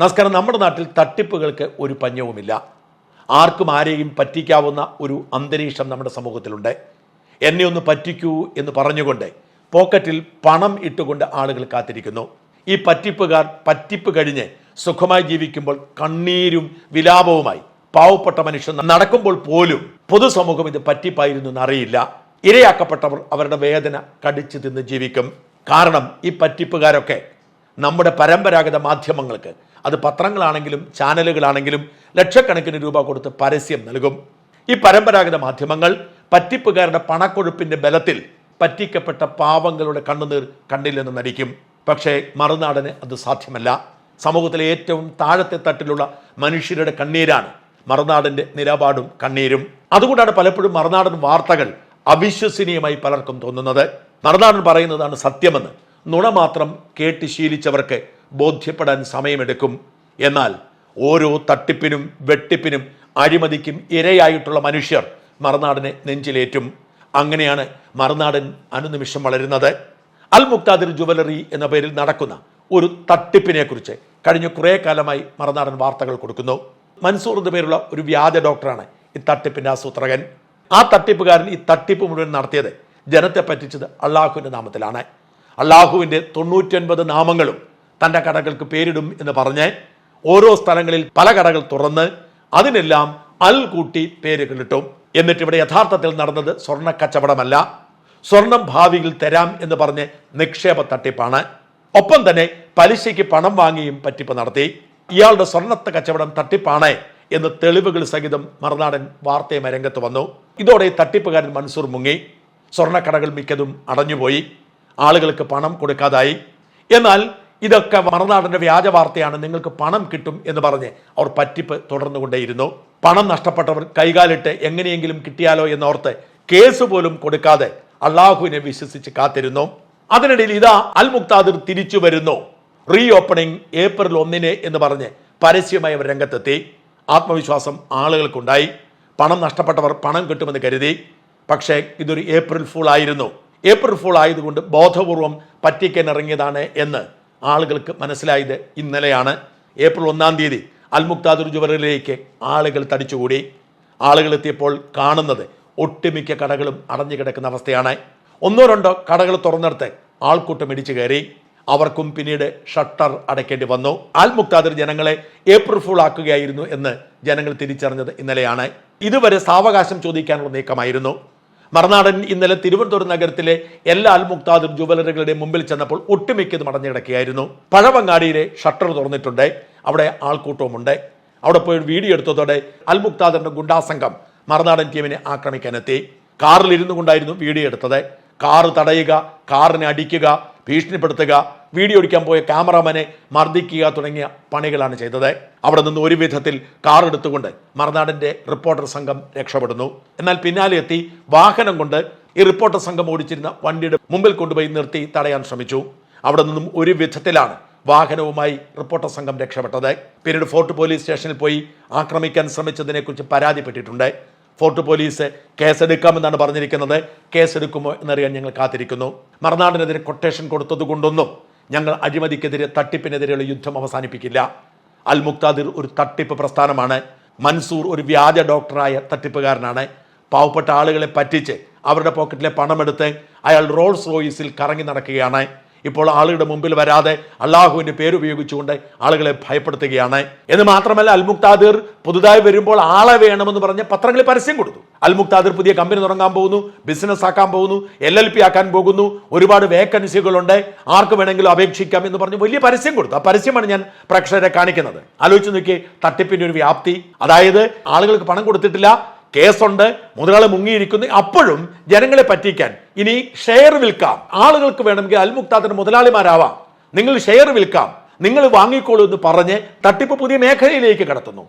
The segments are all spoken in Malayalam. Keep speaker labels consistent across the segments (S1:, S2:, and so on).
S1: നമസ്കാരം. നമ്മുടെ നാട്ടിൽ തട്ടിപ്പുകൾക്ക് ഒരു പഞ്ഞവുമില്ല. ആർക്കും ആരെയും പറ്റിക്കാവുന്ന ഒരു അന്തരീക്ഷം നമ്മുടെ സമൂഹത്തിലുണ്ട്. എന്നെ ഒന്ന് പറ്റിക്കൂ എന്ന് പറഞ്ഞുകൊണ്ട് പോക്കറ്റിൽ പണം ഇട്ടുകൊണ്ട് ആളുകൾ കാത്തിരിക്കുന്നു. ഈ പറ്റിപ്പുകാർ പറ്റിപ്പ് കഴിഞ്ഞ് സുഖമായി ജീവിക്കുമ്പോൾ കണ്ണീരും വിലാപവുമായി പാവപ്പെട്ട മനുഷ്യൻ നടക്കുമ്പോൾ പോലും പൊതുസമൂഹം ഇത് പറ്റിപ്പായിരുന്നു എന്നറിയില്ല. ഇരയാക്കപ്പെട്ടവർ അവരുടെ വേദന കടിച്ചു തിന്ന് ജീവിക്കും. കാരണം ഈ പറ്റിപ്പുകാരൊക്കെ നമ്മുടെ പരമ്പരാഗത മാധ്യമങ്ങൾക്ക് അത് പത്രങ്ങളാണെങ്കിലും ചാനലുകളാണെങ്കിലും ലക്ഷക്കണക്കിന് രൂപ കൊടുത്ത് പരസ്യം നൽകും. ഈ പരമ്പരാഗത മാധ്യമങ്ങൾ പറ്റിപ്പുകാരുടെ പണക്കൊഴുപ്പിന്റെ ബലത്തിൽ പറ്റിക്കപ്പെട്ട പാവങ്ങളുടെ കണ്ണുനീർ കണ്ടില്ലെന്ന് നടിക്കും. പക്ഷേ മറുനാടന് അത് സാധ്യമല്ല. സമൂഹത്തിലെ ഏറ്റവും താഴത്തെ തട്ടിലുള്ള മനുഷ്യരുടെ കണ്ണീരാണ് മറുനാടിന്റെ നിലപാടും കണ്ണീരും. അതുകൊണ്ടാണ് പലപ്പോഴും മറുനാടൻ വാർത്തകൾ അവിശ്വസനീയമായി പലർക്കും തോന്നുന്നത്. മറുനാടൻ പറയുന്നതാണ് സത്യമെന്ന് നുണ മാത്രം കേട്ട് ശീലിച്ചവർക്ക് ബോധ്യപ്പെടാൻ സമയമെടുക്കും. എന്നാൽ ഓരോ തട്ടിപ്പിനും വെട്ടിപ്പിനും അഴിമതിക്കും ഇരയായിട്ടുള്ള മനുഷ്യർ മറുനാടിനെ നെഞ്ചിലേറ്റും. അങ്ങനെയാണ് മറുനാടൻ അനുനിമിഷം വളരുന്നത്. അൽ മുക്താദിർ ജുവലറി എന്ന പേരിൽ നടക്കുന്ന ഒരു തട്ടിപ്പിനെക്കുറിച്ച് കഴിഞ്ഞ കുറേ കാലമായി മറുനാടൻ വാർത്തകൾ കൊടുക്കുന്നു. മൻസൂർ എന്ന പേരുള്ള ഒരു വ്യാജ ഡോക്ടറാണ് ഈ തട്ടിപ്പിന്റെ ആസൂത്രകൻ. ആ തട്ടിപ്പുകാരൻ ഈ തട്ടിപ്പ് മുഴുവൻ നടത്തിയത് ജനത്തെ പറ്റിച്ചത് അള്ളാഹുവിന്റെ നാമത്തിലാണ്. അള്ളാഹുവിന്റെ തൊണ്ണൂറ്റൊൻപത് നാമങ്ങളും തന്റെ കടകൾക്ക് പേരിടും എന്ന് പറഞ്ഞ് ഓരോ സ്ഥലങ്ങളിൽ പല കടകൾ തുറന്ന് അതിനെല്ലാം അൽ കൂട്ടി പേരുകളിട്ടു. എന്നിട്ട് ഇവിടെ യഥാർത്ഥത്തിൽ നടന്നത് സ്വർണ കച്ചവടമല്ല. സ്വർണം ഭാവിയിൽ തരാം എന്ന് പറഞ്ഞ് നിക്ഷേപ തട്ടിപ്പാണ്. ഒപ്പം തന്നെ പലിശയ്ക്ക് പണം വാങ്ങിയും പറ്റിപ്പ് നടത്തി. ഇയാളുടെ സ്വർണത്തെ കച്ചവടം തട്ടിപ്പാണ് എന്ന് തെളിവുകൾ സഹിതം മറുനാടൻ വാർത്തയും രംഗത്ത് വന്നു. ഇതോടെ തട്ടിപ്പുകാരൻ മൻസൂർ മുങ്ങി. സ്വർണക്കടകൾ മിക്കതും അടഞ്ഞുപോയി. ആളുകൾക്ക് പണം കൊടുക്കാതായി. എന്നാൽ ഇതൊക്കെ മറുനാടിന്റെ വ്യാജ വാർത്തയാണ് നിങ്ങൾക്ക് പണം കിട്ടും എന്ന് പറഞ്ഞ് അവർ പറ്റിപ്പ് തുടർന്നുകൊണ്ടേയിരുന്നു. പണം നഷ്ടപ്പെട്ടവർ കൈകാലിട്ട് എങ്ങനെയെങ്കിലും കിട്ടിയാലോ എന്നോർത്ത് കേസ് പോലും കൊടുക്കാതെ അള്ളാഹുവിനെ വിശ്വസിച്ച് കാത്തിരുന്നു. അതിനിടയിൽ ഇതാ അൽ മുക്താദിർ തിരിച്ചു വരുന്നു. റീ ഓപ്പണിംഗ് ഏപ്രിൽ ഒന്നിന് എന്ന് പറഞ്ഞ് പരസ്യമായി അവർ രംഗത്തെത്തി. ആത്മവിശ്വാസം ആളുകൾക്കുണ്ടായി. പണം നഷ്ടപ്പെട്ടവർ പണം കിട്ടുമെന്ന് കരുതി. പക്ഷേ ഇതൊരു ഏപ്രിൽ ഫൂൾ ആയിരുന്നു. ഏപ്രിൽ ഫൂൾ ആയതുകൊണ്ട് ബോധപൂർവം പറ്റിക്കാൻ ഇറങ്ങിയതാണ് എന്ന് ആളുകൾക്ക് മനസ്സിലായത് ഇന്നലെയാണ്. ഏപ്രിൽ ഒന്നാം തീയതി അൽമുക്താദുർ മുക്താദുർ ജുവലറിയിലേക്ക് ആളുകൾ തടിച്ചുകൂടി. ആളുകൾ എത്തിയപ്പോൾ കാണുന്നത് ഒട്ടുമിക്ക കടകളും അടഞ്ഞു കിടക്കുന്ന അവസ്ഥയാണ്. ഒന്നോ രണ്ടോ കടകൾ തുറന്നെടുത്ത് ആൾക്കൂട്ടം ഇടിച്ചു കയറി. അവർക്കും പിന്നീട് ഷട്ടർ അടയ്ക്കേണ്ടി വന്നു. അൽ മുക്താദർ ജനങ്ങളെ ഏപ്രിൽ ഫുൾ ആക്കുകയായിരുന്നു എന്ന് ജനങ്ങൾ തിരിച്ചറിഞ്ഞത് ഇന്നലെയാണ്. ഇതുവരെ സാവകാശം ചോദിക്കാനുള്ള നീക്കമായിരുന്നു. മറുനാടൻ ഇന്നലെ തിരുവനന്തപുരം നഗരത്തിലെ എല്ലാ അൽ മുക്താദിർ ജുവലറികളുടെ മുമ്പിൽ ചെന്നപ്പോൾ ഒട്ടുമിക്കത് അടഞ്ഞു കിടക്കുകയായിരുന്നു പഴവങ്ങാടിയിലെ ഷട്ടർ തുറന്നിട്ടുണ്ട്. അവിടെ ആൾക്കൂട്ടവുമുണ്ട്. അവിടെ പോയി വീഡിയോ എടുത്തതോടെ അൽ മുക്താദിറിന്റെ ഗുണ്ടാസംഘം മറുനാടൻ ടീമിനെ ആക്രമിക്കാനെത്തി. കാറിൽ ഇരുന്നു കൊണ്ടായിരുന്നു വീഡിയോ എടുത്തത്. കാറ് തടയുക കാറിനെ അടിക്കുക ഭീഷണിപ്പെടുത്തുക വീഡിയോ എടുക്കാൻ പോയ ക്യാമറാമാനെ മർദ്ദിക്കുക തുടങ്ങിയ പണികളാണ് ചെയ്തത്. അവിടെ നിന്ന് ഒരു വിധത്തിൽ കാർ എടുത്തുകൊണ്ട് മറുനാടിന്റെ റിപ്പോർട്ടർ സംഘം രക്ഷപ്പെടുന്നു. എന്നാൽ പിന്നാലെ എത്തി വാഹനം കൊണ്ട് ഈ റിപ്പോർട്ടർ സംഘം ഓടിച്ചിരുന്ന വണ്ടിയുടെ മുമ്പിൽ കൊണ്ടുപോയി നിർത്തി തടയാൻ ശ്രമിച്ചു. അവിടെ നിന്നും ഒരു വിധത്തിലാണ് വാഹനവുമായി റിപ്പോർട്ടർ സംഘം രക്ഷപ്പെട്ടത്. പിന്നീട് ഫോർട്ട് പോലീസ് സ്റ്റേഷനിൽ പോയി ആക്രമിക്കാൻ ശ്രമിച്ചതിനെക്കുറിച്ച് പരാതിപ്പെട്ടിട്ടുണ്ട്. ഫോർട്ട് പോലീസ് കേസെടുക്കാമെന്നാണ് പറഞ്ഞിരിക്കുന്നത്. കേസെടുക്കുമോ എന്നറിയാൻ ഞങ്ങൾ കാത്തിരിക്കുന്നു. മറുനാടിനെതിരെ കൊട്ടേഷൻ കൊടുത്തതുകൊണ്ടൊന്നും ഞങ്ങൾ അഴിമതിക്കെതിരെ തട്ടിപ്പിനെതിരെയുള്ള യുദ്ധം അവസാനിപ്പിക്കില്ല. അൽ മുക്താദിർ ഒരു തട്ടിപ്പ് പ്രസ്ഥാനമാണ്. മൻസൂർ ഒരു വ്യാജ ഡോക്ടറായ തട്ടിപ്പുകാരനാണ്. പാവപ്പെട്ട ആളുകളെ പറ്റിച്ച് അവരുടെ പോക്കറ്റിലെ പണമെടുത്ത് അയാൾ റോൾസ് റോയിസിൽ കറങ്ങി നടക്കുകയാണ്. ഇപ്പോൾ ആളുകളുടെ മുമ്പിൽ വരാതെ അള്ളാഹുവിന്റെ പേരുപയോഗിച്ചുകൊണ്ട് ആളുകളെ ഭയപ്പെടുത്തുകയാണ്. എന്ന് മാത്രമല്ല അൽ മുക്താദിർ പുതുതായി വരുമ്പോൾ ആളെ വേണമെന്ന് പറഞ്ഞ് പത്രങ്ങളിൽ പരസ്യം കൊടുത്തു. അൽമുക്താദിർ പുതിയ കമ്പനി തുടങ്ങാൻ പോകുന്നു ബിസിനസ് ആക്കാൻ പോകുന്നു എൽ എൽ പി ആക്കാൻ പോകുന്നു ഒരുപാട് വേക്കൻസികളുണ്ട് ആർക്ക് വേണമെങ്കിലും അപേക്ഷിക്കാം എന്ന് പറഞ്ഞ് വലിയ പരസ്യം കൊടുത്തു. ആ പരസ്യമാണ് ഞാൻ പ്രേക്ഷകരെ കാണിക്കുന്നത്. ആലോചിച്ച് നോക്കി തട്ടിപ്പിന്റെ ഒരു വ്യാപ്തി. അതായത് ആളുകൾക്ക് പണം കൊടുത്തിട്ടില്ല കേസുണ്ട് മുതലാളി മുങ്ങിയിരിക്കുന്നു. അപ്പോഴും ജനങ്ങളെ പറ്റിക്കാൻ ഇനി ഷെയർ വിൽക്കാം. ആളുകൾക്ക് വേണമെങ്കിൽ അൽമുക്താദിന് മുതലാളിമാരാവാം. നിങ്ങൾ ഷെയർ വിൽക്കാം. നിങ്ങൾ വാങ്ങിക്കോളൂ എന്ന് പറഞ്ഞ് തട്ടിപ്പ് പുതിയ മേഖലയിലേക്ക് കടത്തുന്നു.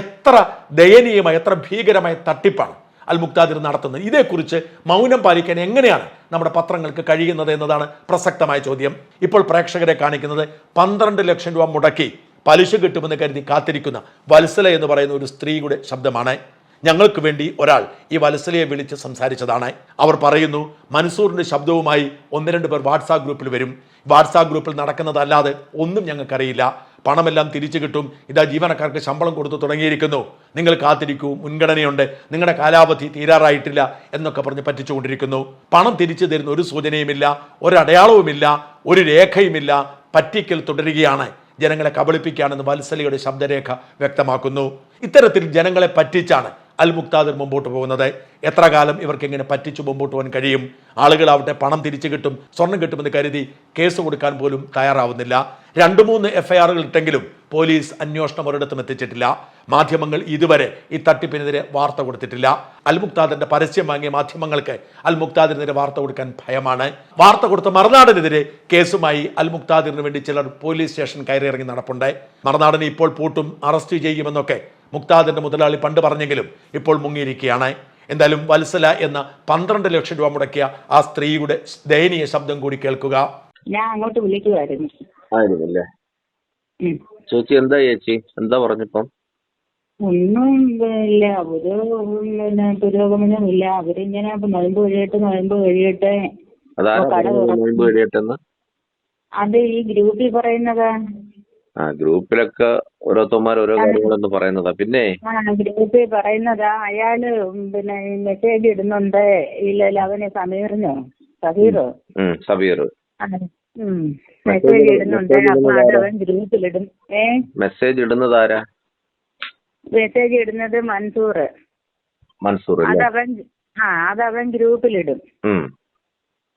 S1: എത്ര ദയനീയമായ എത്ര ഭീകരമായ തട്ടിപ്പാണ് അൽമുക്താദിർ നടത്തുന്നത്. ഇതേക്കുറിച്ച് മൗനം പാലിക്കാൻ എങ്ങനെയാണ് നമ്മുടെ പത്രങ്ങൾക്ക് കഴിയുന്നത് എന്നതാണ് പ്രസക്തമായ ചോദ്യം. ഇപ്പോൾ പ്രേക്ഷകരെ കാണിക്കുന്നത് പന്ത്രണ്ട് ലക്ഷം രൂപ മുടക്കി പലിശ കിട്ടുമെന്ന് കരുതി കാത്തിരിക്കുന്ന വത്സല എന്ന് പറയുന്ന ഒരു സ്ത്രീയുടെ ശബ്ദമാണ്. ഞങ്ങൾക്ക് വേണ്ടി ഒരാൾ ഈ വത്സലയെ വിളിച്ച് സംസാരിച്ചതാണ്. അവർ പറയുന്നു മൻസൂറിന്റെ ശബ്ദവുമായി ഒന്ന് രണ്ട് പേർ വാട്സാപ്പ് ഗ്രൂപ്പിൽ വരും. വാട്സാപ്പ് ഗ്രൂപ്പിൽ നടക്കുന്നതല്ലാതെ ഒന്നും ഞങ്ങൾക്കറിയില്ല. പണമെല്ലാം തിരിച്ചു കിട്ടും. ഇതാ ജീവനക്കാർക്ക് ശമ്പളം കൊടുത്തു തുടങ്ങിയിരിക്കുന്നു. നിങ്ങൾ കാത്തിരിക്കൂ മുൻഗണനയുണ്ട്. നിങ്ങളുടെ കാലാവധി തീരാറായിട്ടില്ല എന്നൊക്കെ പറഞ്ഞ് പറ്റിച്ചുകൊണ്ടിരിക്കുന്നു. പണം തിരിച്ചു തരുന്ന ഒരു സൂചനയുമില്ല ഒരടയാളവുമില്ല ഒരു രേഖയുമില്ല. പറ്റിക്കൽ തുടരുകയാണ്. ജനങ്ങളെ കബളിപ്പിക്കുകയാണെന്ന് വത്സലയുടെ ശബ്ദരേഖ വ്യക്തമാക്കുന്നു. ഇത്തരത്തിൽ ജനങ്ങളെ പറ്റിച്ചാണ് അൽ മുക്താദിർ മുമ്പോട്ട് പോകുന്നത്. എത്ര കാലം ഇവർക്ക് എങ്ങനെ പറ്റിച്ചു മുമ്പോട്ട് പോകാൻ കഴിയും? ആളുകളാവട്ടെ പണം തിരിച്ചു കിട്ടും സ്വർണം കിട്ടുമെന്ന് കരുതി കേസ് കൊടുക്കാൻ പോലും തയ്യാറാവുന്നില്ല. രണ്ട് മൂന്ന് എഫ്ഐആറുകൾ ഇട്ടെങ്കിലും പോലീസ് അന്വേഷണം ഒരിടത്തും എത്തിച്ചിട്ടില്ല. മാധ്യമങ്ങൾ ഇതുവരെ ഈ തട്ടിപ്പിനെതിരെ വാർത്ത കൊടുത്തിട്ടില്ല. അൽമുക്താദിന്റെ പരസ്യം വാങ്ങിയ മാധ്യമങ്ങൾക്ക് അൽമുക്താദിനെതിരെ വാർത്ത കൊടുക്കാൻ ഭയമാണ്. വാർത്ത കൊടുത്ത മറുനാടിനെതിരെ കേസുമായി അൽമുക്താദിന് വേണ്ടി ചിലർ പോലീസ് സ്റ്റേഷൻ കയറിയിറങ്ങി നടപ്പുണ്ട്. മറുനാടിനെ ഇപ്പോൾ പൂട്ടും അറസ്റ്റ് ചെയ്യുമെന്നൊക്കെ മുക്താദിന്റെ മുതലാളി പണ്ട് പറഞ്ഞെങ്കിലും ഇപ്പോൾ മുങ്ങിയിരിക്കുകയാണ്. എന്തായാലും വത്സല എന്ന പന്ത്രണ്ട് ലക്ഷം രൂപ മുടക്കിയ ആ സ്ത്രീയുടെ ദയനീയ ശബ്ദം കൂടി കേൾക്കുക.
S2: ഞാൻ അങ്ങോട്ട് വിളിക്കുമായിരുന്നു
S3: ആയിരുന്നല്ലേ. ചേച്ചി എന്താ ചേച്ചി? എന്താ പറഞ്ഞിപ്പം?
S2: ഒന്നും ഇല്ല. ഒരു പിന്നെ പുരോഗമനം ഇല്ല അവരിങ്ങനെ നൊയമ്പ് കഴിയട്ടെ നൊയമ്പ് കഴിയട്ടെ. കട അത് ഈ ഗ്രൂപ്പിൽ പറയുന്നതാ
S3: ആ ഗ്രൂപ്പിലൊക്കെ ഓരോരുത്തന്മാർ ഓരോ കാര്യങ്ങളെന്ന് പറയുന്നതാ. പിന്നെ
S2: ആ ഗ്രൂപ്പിൽ പറയുന്നതാ അയാൾ പിന്നെ മെസ്സേജ് ഇടുന്നുണ്ട്. ഇല്ലല്ലോ അവന് സമീറിനോ?
S3: സബീറോ സബീർ
S2: മെസ്സേജ് ഇടുന്നുണ്ട്. അപ്പൊ
S3: ഇടുന്നത്
S2: ഗ്രൂപ്പിലിടും ഏ?
S3: മെസ്സേജ് ഇടുന്നത് ആരാ
S2: മെസ്സേജ് ഇടുന്നത് മൻസൂർ
S3: മൻസൂർ
S2: അതവൻ ആ അതവൻ ഗ്രൂപ്പിലിടും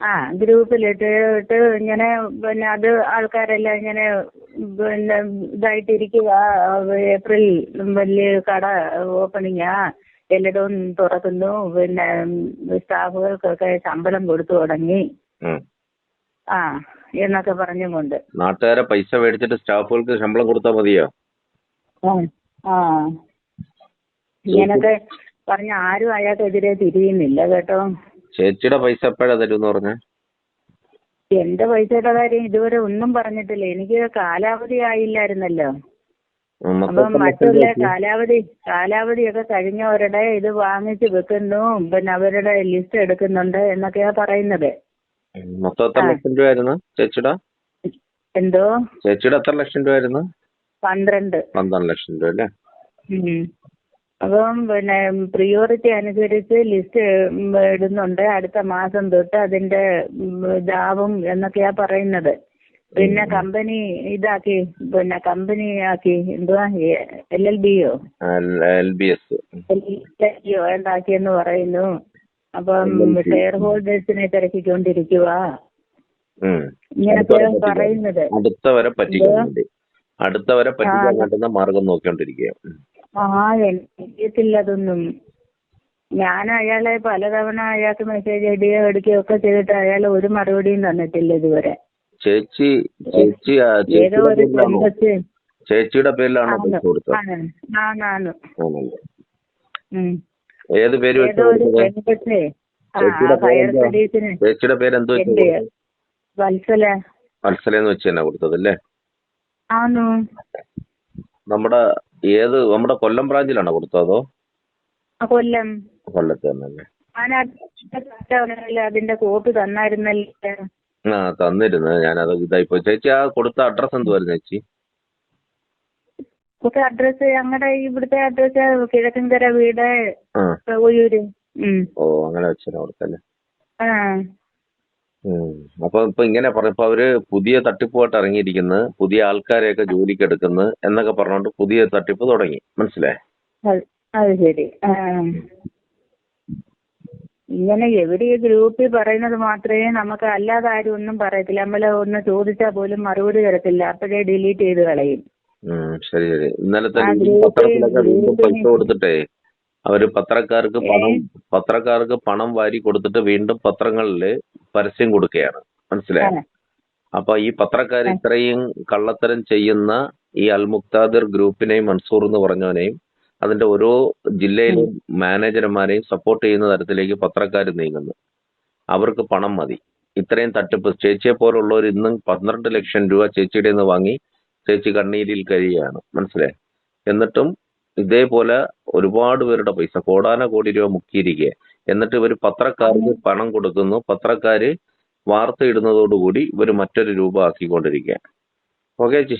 S2: ആ ഗ്രൂപ്പിലിട്ടിട്ട് ഇങ്ങനെ പിന്നെ അത് ആൾക്കാരെല്ലാം ഇങ്ങനെ പിന്നെ ഇതായിട്ടിരിക്കുക ഏപ്രിൽ വലിയ കട ഓപ്പണിങ്ങാ. എല്ലായിടവും തുറക്കുന്നു. പിന്നെ സ്റ്റാഫുകൾക്കൊക്കെ ശമ്പളം കൊടുത്തു തുടങ്ങി. ആ എന്നൊക്കെ പറഞ്ഞും കൊണ്ട്
S3: നാട്ടുകാരെ പൈസ മേടിച്ചിട്ട് സ്റ്റാഫുകൾക്ക് ശമ്പളം കൊടുത്താൽ മതിയോ?
S2: ആ ആ. ഇങ്ങനൊക്കെ പറഞ്ഞ ആരും അയാൾക്കെതിരെ തിരിയുന്നില്ല കേട്ടോ.
S3: ചേച്ചിയുടെ പൈസ എപ്പോഴാ തരുമെന്ന് പറഞ്ഞ?
S2: എന്റെ പൈസയുടെ കാര്യം ഇതുവരെ ഒന്നും പറഞ്ഞിട്ടില്ല. എനിക്ക് കാലാവധി ആയില്ലായിരുന്നല്ലോ. അപ്പം മറ്റുള്ള കാലാവധി കാലാവധിയൊക്കെ കഴിഞ്ഞവരുടെ ഇത് വാങ്ങിച്ച് വെക്കുന്നു. പിന്നെ അവരുടെ ലിസ്റ്റ് എടുക്കുന്നുണ്ട് എന്നൊക്കെയാ പറയുന്നത്.
S3: ചേച്ചിയുടെ?
S2: എന്തോ?
S3: ചേച്ചിയുടെ എത്ര ലക്ഷം രൂപ
S2: പന്ത്രണ്ട്.
S3: പന്ത്രണ്ട് ലക്ഷം രൂപ അല്ലേ.
S2: അപ്പം പിന്നെ പ്രിയോറിറ്റി അനുസരിച്ച് ലിസ്റ്റ് ഇടുന്നുണ്ട്. അടുത്ത മാസം തൊട്ട് അതിന്റെ ഇതാവും എന്നൊക്കെയാ പറയുന്നത്. പിന്നെ കമ്പനി ഇതാക്കി പിന്നെ കമ്പനി ആക്കി എന്തുവാ? എൽ എൽ ബിയോ?
S3: എൽ ബി
S2: എന്താക്കിയെന്ന് പറയുന്നു. അപ്പം ഷെയർ ഹോൾഡേഴ്സിനെ തിരക്കിക്കൊണ്ടിരിക്കുക ഇങ്ങനൊക്കെ. പറയുന്നത്.
S3: അടുത്തവരെ പറ്റിക്കാൻ അടുത്തവരെ പറ്റിക്കാൻ. മാർഗം നോക്കിക്കൊണ്ടിരിക്കുക
S2: ആ എനിക്കറിയത്തില്ല അതൊന്നും ഞാൻ അയാളെ പലതവണ അയാൾക്ക് മെസ്സേജ് ഇടുകയോ എടുക്കുകയോ ഒക്കെ ചെയ്തിട്ട് അയാൾ ഒരു മറുപടിയും തന്നിട്ടില്ല ഇതുവരെ.
S3: ചേച്ചി ചേച്ചി ആ,
S2: ഏതോ ഒരു പെൺകൊച്ച്
S3: ചേച്ചിയുടെ പേരിലാണോ
S2: ആണ്
S3: പൈസ കൊടുത്തത്?
S2: ആണ് ആണാണ്
S3: ആണല്ലേ.
S2: ഉം.
S3: ഏത് പേര് വെച്ച്
S2: ഏതോ ഒരു
S3: കൊടുത്തത്?
S2: പെൺകൊച്ചേ ആ
S3: ചേച്ചിയുടെ പേരെന്താ? ചേച്ചിയുടെ പേര് എന്തോ വെച്ച്
S2: എന്റെ
S3: കൊടുത്തത്?
S2: വത്സല.
S3: മത്സലെന്ന് വെച്ച് തന്നെ കൊടുത്തത് അല്ലേ നമ്മുടെ ഏത് നമ്മുടെ കൊല്ലം ബ്രാഞ്ചിലാണോ കൊടുത്തതോ
S2: കൊല്ലം.
S3: കൊല്ലത്ത് തന്നെ
S2: അതിന്റെ കോപ്പി തന്നായിരുന്നല്ലേ.
S3: ആ തന്നിരുന്നു. ഞാനത് ഇതായിപ്പോ ചേച്ചി ആ കൊടുത്ത അഡ്രസ് എന്തുവായിരുന്നു ചേച്ചി?
S2: ഒക്കെ അഡ്രസ് ഞങ്ങളുടെ ഇവിടുത്തെ അഡ്രസ് കിഴക്കൻകര വീട് ഒയൂര്
S3: ഓ അങ്ങനെ വെച്ചാൽ കൊടുത്തല്ലേ.
S2: ആ.
S3: അപ്പൊ ഇപ്പൊ ഇങ്ങനെ പറഞ്ഞപ്പോ അവർ പുതിയ തട്ടിപ്പുമായിട്ട് ഇറങ്ങിയിരിക്കുന്നു പുതിയ ആൾക്കാരെയൊക്കെ ജോലിക്ക് എടുക്കുന്നു എന്നൊക്കെ പറഞ്ഞുകൊണ്ട് പുതിയ തട്ടിപ്പ് തുടങ്ങി. മനസ്സിലായി?
S2: അത് അത് ശരി. ആ. ഇങ്ങനെ എവിടെ ഈ ഗ്രൂപ്പിൽ പറയുന്നത് മാത്രമേ നമുക്ക് അല്ലാതെ ആരും ഒന്നും പറയത്തില്ല. നമ്മൾ ഒന്ന് ചോദിച്ചാൽ പോലും മറുപടി തരത്തില്ല. അപ്പോഴേ ഡിലീറ്റ് ചെയ്ത് കളയും.
S3: ഉം ശരി ശരി.
S2: ആ, ഗ്രൂപ്പിൽ-
S3: പത്രത്തിലൊക്കെ വീണ്ടും പൈസ കൊടുത്തിട്ടേ അവർ പത്രക്കാർക്ക് പണം പത്രക്കാർക്ക് പണം വാരി കൊടുത്തിട്ട് വീണ്ടും പത്രങ്ങളിൽ പരസ്യം കൊടുക്കുകയാണ്. മനസ്സിലായോ. അപ്പൊ ഈ പത്രക്കാർ ഇത്രയും കള്ളത്തരം ചെയ്യുന്ന ഈ അൽമുക്താദിർ ഗ്രൂപ്പിനെയും മൻസൂർ എന്ന് പറഞ്ഞവനെയും അതിന്റെ ഓരോ ജില്ലയിലെയും മാനേജർമാരെയും സപ്പോർട്ട് ചെയ്യുന്ന തരത്തിലേക്ക് പത്രക്കാർ നീങ്ങുന്നു. അവർക്ക് പണം മതി. ഇത്രയും തട്ടിപ്പ്. ചേച്ചിയെ പോലുള്ളവർ ഇന്നും പന്ത്രണ്ട് ലക്ഷം രൂപ ചേച്ചിയുടെ നിന്ന് വാങ്ങി ചേച്ചി കണ്ണീരിൽ കഴിയുകയാണ്. മനസ്സിലായി? എന്നിട്ടും ഇതേപോലെ ഒരുപാട് പേരുടെ പൈസ കോടാന കോടി രൂപ മുക്കിയിരിക്കുക എന്നിട്ട് ഇവർ പത്രക്കാർക്ക് പണം കൊടുക്കുന്നു. പത്രക്കാര് വാർത്ത ഇടുന്നതോടുകൂടി ഇവർ മറ്റൊരു രൂപ ആക്കിക്കൊണ്ടിരിക്കുകയാണ് ഓക്കേ ചേച്ചി?